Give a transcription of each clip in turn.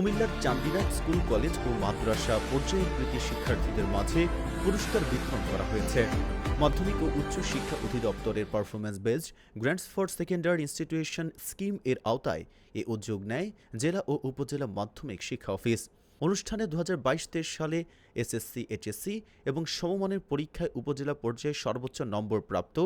কুমিল্লার Chandina school, college ও মাদ্রাসা পর্যায়ের শিক্ষার্থীদের মাঝে পুরস্কার বিতরণ করা হয়েছে। মাধ্যমিক ও উচ্চ শিক্ষা অধিদপ্তরের performance based grants for secondary institution scheme এর আওতায় এ উদ্যোগ নেয় জেলা ও উপজেলা মাধ্যমিক শিক্ষা অফিস। অনুষ্ঠানে দু হাজার সালে এসএসসি, এইচএসসি এবং সমমানের পরীক্ষায় উপজেলা পর্যায়ে সর্বোচ্চ নম্বর প্রাপ্ত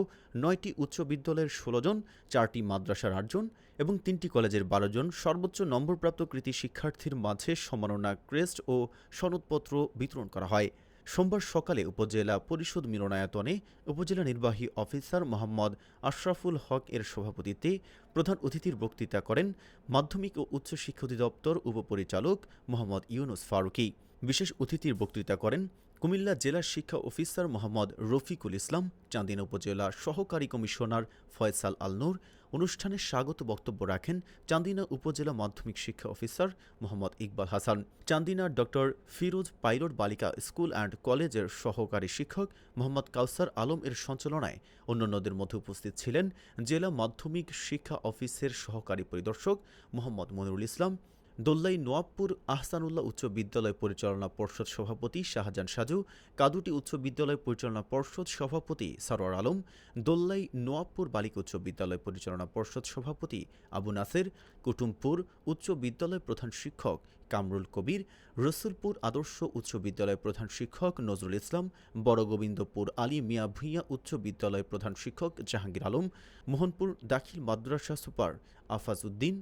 নয়টি উচ্চ বিদ্যালয়ের ষোলো জন, চারটি মাদ্রাসার আটজন এবং তিনটি কলেজের বারো জন সর্বোচ্চ নম্বরপ্রাপ্ত কৃতি শিক্ষার্থীর মাঝে সম্মাননা ক্রেস্ট ও সনদপত্র বিতরণ করা হয়। সোমবার সকালে উপজেলা পরিষদ মিলনায়তনে উপজেলা নির্বাহী অফিসার মোহাম্মদ আশরাফুল হক এর সভাপতিত্বে প্রধান অতিথির বক্তৃতা করেন মাধ্যমিক ও উচ্চ শিক্ষা অধিদপ্তর উপপরিচালক মোহাম্মদ ইউনুস ফারুকী। বিশেষ অতিথির বক্তৃতা করেন কুমিল্লা জেলা শিক্ষা অফিসার মোহাম্মদ রফিকুল ইসলাম। চান্দিনা উপজেলা সহকারী কমিশনার ফয়সাল আলনুর অনুষ্ঠানে স্বাগত বক্তব্য রাখেন চান্দিনা উপজেলা মাধ্যমিক শিক্ষা অফিসার মোহাম্মদ ইকবাল হাসান। চান্দিনার ডক্টর ফিরোজ পাইলট বালিকা স্কুল অ্যান্ড কলেজের সহকারী শিক্ষক মোহাম্মদ কাউসার আলম এর সঞ্চালনায় অন্যান্যদের মধ্যে উপস্থিত ছিলেন জেলা মাধ্যমিক শিক্ষা অফিসের সহকারী পরিদর্শক মোহাম্মদ মনিরুল ইসলাম দোল্লাই নোয়াবপুর আহসানুল্লাহ উচ্চ বিদ্যালয় পরিচালনা পর্ষদ সভাপতি শাহজাহান সাজু, কাদুটি উচ্চ বিদ্যালয় পরিচালনা পর্ষদ সভাপতি সরোয়ার আলম দোল্লাই নোয়াবপুর বালিকা উচ্চ বিদ্যালয় পরিচালনা পর্ষদ সভাপতি আবু নাসের, কুটুমপুর উচ্চ বিদ্যালয় প্রধান শিক্ষক কামরুল কবির, রসুলপুর আদর্শ উচ্চ বিদ্যালয় প্রধান শিক্ষক নজরুল ইসলাম, বড়গোবিন্দপুর আলী মিয়া ভূঁইয়া উচ্চ বিদ্যালয় প্রধান শিক্ষক জাহাঙ্গীর আলম, মোহনপুর দাখিল মাদ্রাসা সুপার আফাজ উদ্দিন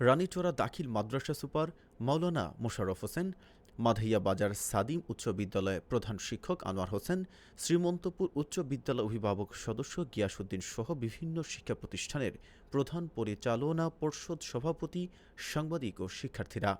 রানীচোরা দাখিল মাদ্রাসা সুপার মাওলানা মোশাররফ হোসেন, মাধাইয়া বাজার সাদিম উচ্চ বিদ্যালয়ের প্রধান শিক্ষক আনোয়ার হোসেন, শ্রীমন্তপুর উচ্চ বিদ্যালয় অভিভাবক সদস্য গিয়াসুদ্দিন সহ বিভিন্ন শিক্ষা প্রতিষ্ঠানের প্রধান পরিচালনা পর্ষদ সভাপতি, সাংবাদিক ও শিক্ষার্থীরা।